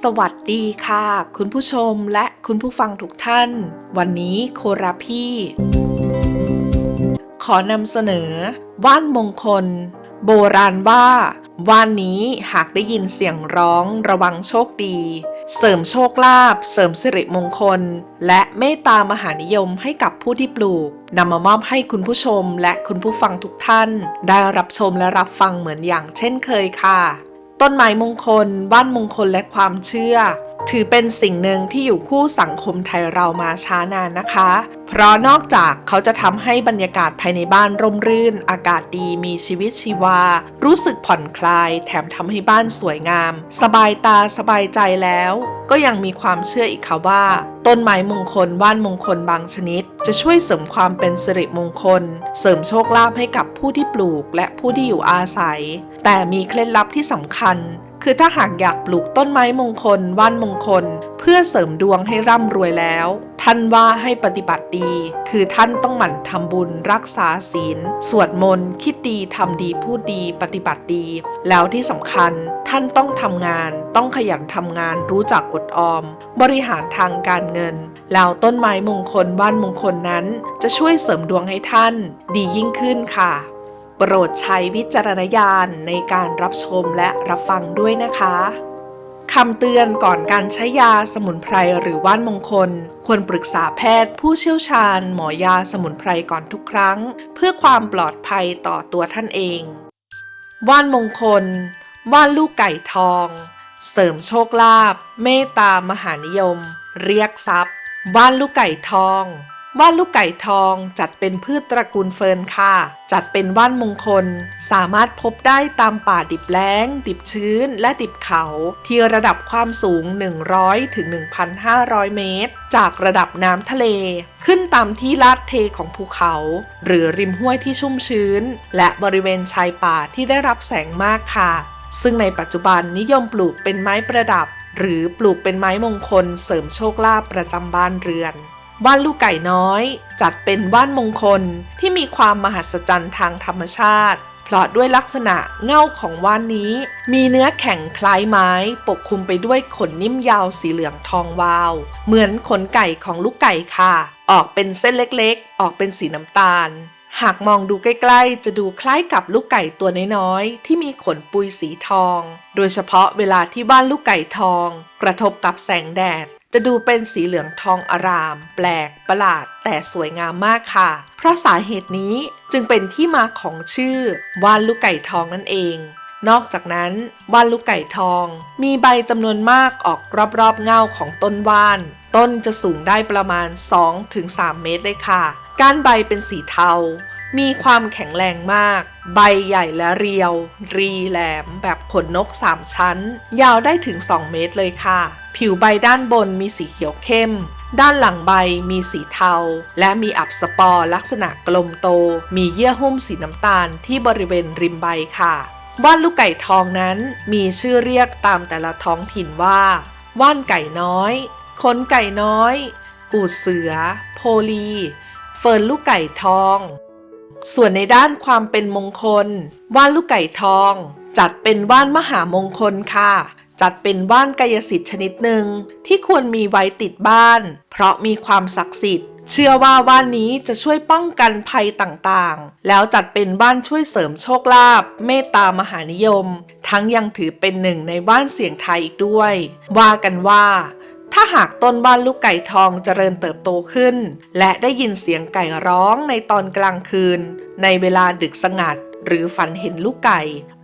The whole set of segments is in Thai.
สวัสดีค่ะ คุณผู้ชมและคุณผู้ฟังทุกท่าน วันนี้โคราพี่ ขอนำเสนอ ว่านมงคล โบราณว่า ว่านนี้หากได้ยินเสียงร้องระวังโชคดี เสริมโชคลาภเสริมสิริมงคล และเมตตามหานิยมให้กับผู้ที่ปลูกนำมามอบให้คุณผู้ชมและคุณผู้ฟังทุกท่าน ได้รับชมและรับฟังเหมือนอย่างเช่นเคยค่ะ ต้นไม้มงคล บ้านมงคลและความเชื่อ ถือเป็นสิ่งหนึ่งที่อยู่คู่สังคมไทยเรามาช้านานนะคะ เพราะนอกจากเขาจะทำให้บรรยากาศภายในบ้านร่มรื่น อากาศดีมีชีวิตชีวา รู้สึกผ่อนคลาย แถมทำให้บ้านสวยงาม สบายตาสบายใจแล้ว ก็ยังมีความเชื่ออีกค่ะว่า ต้นไม้มงคลว่านมงคลบางชนิด จะช่วยเสริมความเป็นสิริมงคล เสริมโชคลาภให้กับผู้ที่ปลูกและผู้ที่อยู่อาศัย แต่มีเคล็ดลับที่สำคัญ คือถ้าหากอยากปลูกต้นไม้มงคล ว่านมงคล เพื่อเสริมดวงให้ร่ำรวยแล้ว ท่านว่าให้ปฏิบัติดี คือท่านต้องหมั่นทำบุญรักษาศีล สวดมนต์ คิดดีทำดีพูดดีปฏิบัติดี แล้วที่สำคัญ ท่านต้องทำงาน ต้องขยันทำงาน รู้จักอดออม บริหารทางการเงิน แล้วต้นไม้มงคลบ้านมงคลนั้น จะช่วยเสริมดวงให้ท่าน ดียิ่งขึ้นค่ะ โปรดใช้วิจารณญาณในการรับชมและรับฟังด้วยนะคะคำเตือนก่อนการใช้ยาสมุนไพรหรือว่านมงคล ควรปรึกษาแพทย์ผู้เชี่ยวชาญ หมอยาสมุนไพรก่อนทุกครั้ง เพื่อความปลอดภัยต่อตัวท่านเอง ว่านมงคล ว่านลูกไก่ทอง เสริมโชคลาภเมตตามหานิยม เรียกทรัพย์ ว่านลูกไก่ทอง ว่านลูกไก่ทองจัดเป็นพืชตระกูลเฟิร์นค่ะ จัดเป็นว่านมงคล สามารถพบได้ตามป่าดิบแล้ง ดิบชื้น และดิบเขา ที่ระดับความสูง 100 ถึง 1,500 เมตร จากระดับน้ำทะเล ขึ้นตามที่ลาดเทของภูเขา หรือริมห้วยที่ชุ่มชื้น และบริเวณชายป่าที่ได้รับแสงมากค่ะ ซึ่งในปัจจุบันนิยมปลูกเป็นไม้ประดับ หรือปลูกเป็นไม้มงคล เสริมโชคลาภประจำบ้านเรือน ว่านลูกไก่น้อย จัดเป็นว่านมงคลที่มีความมหัศจรรย์ทางธรรมชาติเพราะด้วยลักษณะเง่าของว่านนี้ มีเนื้อแข็งคล้ายไม้ ปกคลุมไปด้วยขนนิ่มยาวสีเหลืองทองวาว เหมือนขนไก่ของลูกไก่ค่ะ ออกเป็นเส้นเล็กๆ ออกเป็นสีน้ำตาล หากมองดูใกล้ๆ จะดูคล้ายกับลูกไก่ตัวน้อยๆ ที่มีขนปุยสีทอง โดยเฉพาะเวลาที่บ้านลูกไก่ทอง กระทบกับแสงแดด จะดูเป็นสีเหลืองทองอาราม แปลกประหลาด แต่สวยงามมากค่ะ เพราะสาเหตุนี้จึงเป็นที่มาของชื่อว่านลูกไก่ทองนั่นเอง นอกจากนั้นว่านลูกไก่ทอง มีใบจำนวนมากออกรอบๆเงาของต้นว่าน ต้นจะสูงได้ประมาณ 2-3 เมตรเลยค่ะ ก้านใบเป็นสีเทา มีความแข็งแรงมาก ใบใหญ่และเรียว รีแหลม แบบขนนก 3 ชั้น ยาวได้ถึง 2 เมตรเลยค่ะ ผิวใบด้านบนมีสีเขียวเข้ม ด้านหลังใบมีสีเทา และมีอับสปอร์ลักษณะกลมโต มีเยื่อหุ้มสีน้ำตาลที่บริเวณริมใบค่ะว่านลูกไก่ทองนั้นมีชื่อเรียกตามแต่ละท้องถิ่นว่า ว่านไก่น้อยขนไก่น้อย กูดเสือ โพลี เฟิร์นลูกไก่ทอง ส่วนในด้านความเป็นมงคล ว่านลูกไก่ทอง จัดเป็นว่านมหามงคลค่ะ จัดเป็นว่านกายสิทธิ์ชนิดหนึ่งที่ควรมีไว้ติดบ้าน เพราะมีความศักดิ์สิทธิ์ เชื่อว่าว่านนี้จะช่วยป้องกันภัยต่างๆ แล้วจัดเป็นว่านช่วยเสริมโชคลาภเมตตามหานิยม ทั้งยังถือเป็นหนึ่งในว่านเสียงไทยอีกด้วย ว่ากันว่า ถ้าหากต้นว่านลูกไก่ทองเจริญเติบโตขึ้น และได้ยินเสียงไก่ร้องในตอนกลางคืน ในเวลาดึกสงัด หรือฝันเห็นลูกไก่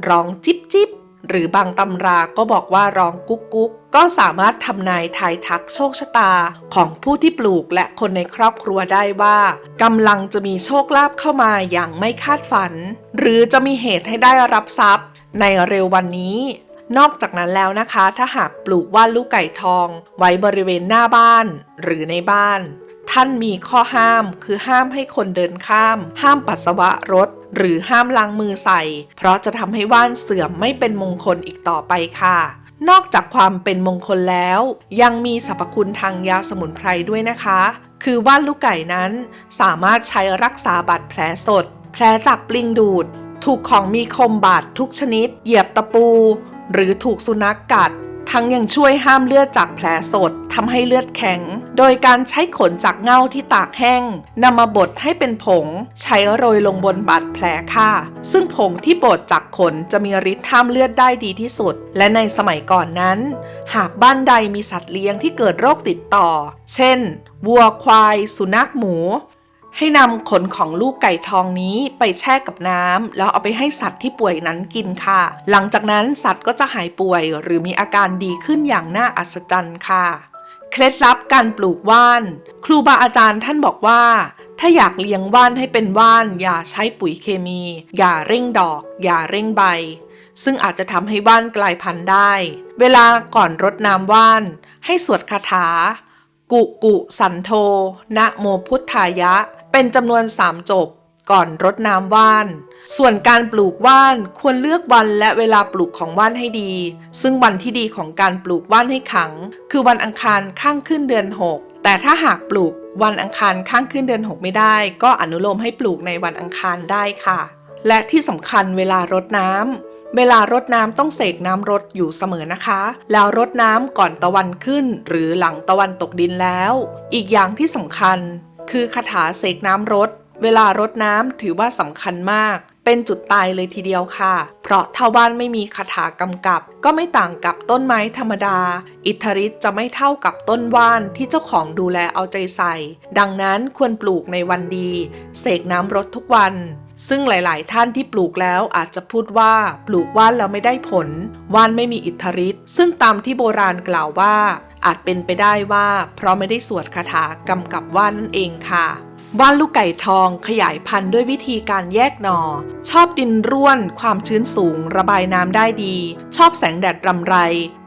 ร้องจิบจิบหรือบางตำราก็บอกว่าร้องกุ๊กกุ๊กก็สามารถทำนายทายทักโชคชะตา ของผู้ที่ปลูกและคนในครอบครัวได้ว่ากำลังจะมีโชคลาภเข้ามาอย่างไม่คาดฝัน หรือจะมีเหตุให้ได้รับทรัพย์ ในเร็ววันนี้ นอกจากนั้นแล้วนะคะ ถ้าหากปลูกว่านลูกไก่ทอง ไว้บริเวณหน้าบ้านหรือในบ้าน ท่านมีข้อห้ามคือห้ามให้คนเดินข้าม ห้ามปัสสาวะรถ หรือห้ามล้างมือใส่ เพราะจะทำให้ว่านเสื่อมไม่เป็นมงคลอีกต่อไปค่ะนอกจากความเป็นมงคลแล้ว ยังมีสรรพคุณทางยาสมุนไพรด้วยนะคะ คือว่านลูกไก่นั้นสามารถใช้รักษาบาดแผลสด แผลจากปลิงดูด ถูกของมีคมบาดทุกชนิด เหยียบตะปู หรือถูกสุนัขกกัด ทั้งยังช่วยห้ามเลือดจากแผลสดทำให้เลือดแข็ง โดยการใช้ขนจากเง่าที่ตากแห้งนำมาบดให้เป็นผง ใช้โรยลงบนบาดแผลค่ะ ซึ่งผงที่บดจากขนจะมีฤทธิ์ห้ามเลือดได้ดีที่สุด และในสมัยก่อนนั้น หากบ้านใดมีสัตว์เลี้ยงที่เกิดโรคติดต่อ เช่นวัวควาย สุนัขหมู ให้นำขนของลูกไก่ทองนี้ไปแช่กับน้ำแล้วเอาไปให้สัตว์ที่ป่วยนั้นกินค่ะ หลังจากนั้นสัตว์ก็จะหายป่วย หรือมีอาการดีขึ้นอย่างน่าอัศจรรย์ค่ะ เคล็ดลับการปลูกว่าน ครูบาอาจารย์ท่านบอกว่า ถ้าอยากเลี้ยงว่านให้เป็นว่าน อย่าใช้ปุ๋ยเคมี อย่าเร่งดอก อย่าเร่งใบ ซึ่งอาจจะทำให้ว่านกลายพันธุ์ได้ เวลาก่อนรดน้ำว่าน ให้สวดคาถา กุกุสันโธนะโมพุทธายะ เป็นจำนวนสามจบ ก่อนรดน้ำว่าน ส่วนการปลูกว่านควรเลือกวันและเวลาปลูกของว่านให้ดี ซึ่งวันที่ดีของการปลูกว่านให้ขัง คือวันอังคารข้างขึ้นเดือน 6 แต่ถ้าหากปลูกวันอังคารข้างขึ้นเดือน 6 ไม่ได้ ก็อนุโลมให้ปลูกในวันอังคารได้ค่ะ และที่สำคัญเวลารดน้ำเวลารดน้ำต้องเสกน้ำรดอยู่เสมอนะคะ แล้วรดน้ำก่อนตะวันขึ้น หรือหลังตะวันตกดินแล้ว อีกอย่างที่สำคัญ คือคาถาเสกน้ำรด เวลารดน้ำถือว่าสำคัญมาก เป็นจุดตายเลยทีเดียวค่ะ เพราะถ้าบ้านไม่มีคาถากำกับ ก็ไม่ต่างกับต้นไม้ธรรมดา อิทธิฤทธิ์จะไม่เท่ากับต้นว่านที่เจ้าของดูแลเอาใจใส่ ดังนั้นควรปลูกในวันดี เสกน้ำรดทุกวัน ซึ่งหลาย ๆ ท่านที่ปลูกแล้วอาจจะพูดว่าปลูกว่านแล้วไม่ได้ผล ว่านไม่มีอิทธิฤทธิ์ซึ่งตามที่โบราณกล่าวว่า อาจเป็นไปได้ว่า เพราะไม่ได้สวดคาถากำกับว่านนั่นเองค่ะว่านลูกไก่ทองขยายพันธุ์ด้วยวิธีการแยกหนอ่อ ชอบดินร่วน ความชื้นสูง ระบายน้ำได้ดี ชอบแสงแดดรำไร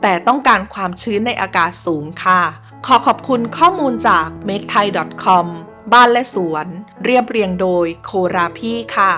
แต่ต้องการความชื้นในอากาศสูงค่ะ ขอขอบคุณข้อมูลจาก m a k e t h a i c o m บ้านและสวน เรียบเรียงโดยโคราพี่ค่ะ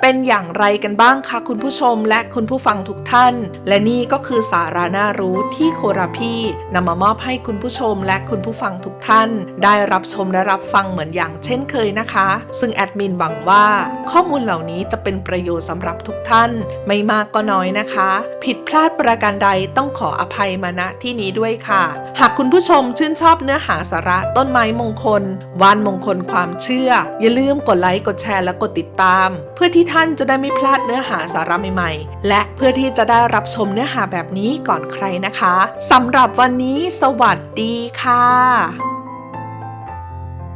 เป็นอย่างไรกันบ้างคะคุณผู้ชมและคุณผู้ฟังทุกท่าน และนี่ก็คือสาระน่ารู้ที่โคราพี่นำมามอบให้คุณผู้ชมและคุณผู้ฟังทุกท่าน ได้รับชมและรับฟังเหมือนอย่างเช่นเคยนะคะ ซึ่งแอดมินหวังว่า ข้อมูลเหล่านี้จะเป็นประโยชน์สำหรับทุกท่าน ไม่มากก็น้อยนะคะ ผิดพลาดประการใดต้องขออภัยมาณที่นี้ด้วยค่ะ หากคุณผู้ชมชื่นชอบเนื้อหาสาระต้นไม้มงคลวานมงคลความเชื่อ อย่าลืมกดไลค์กดแชร์และกดติดตาม เพื่อที่ที่ท่านจะได้ไม่พลาดเนื้อหาสาระใหม่ๆ และเพื่อที่จะได้รับชมเนื้อหาแบบนี้ก่อนใครนะคะสำหรับวันนี้สวัสดีค่ะ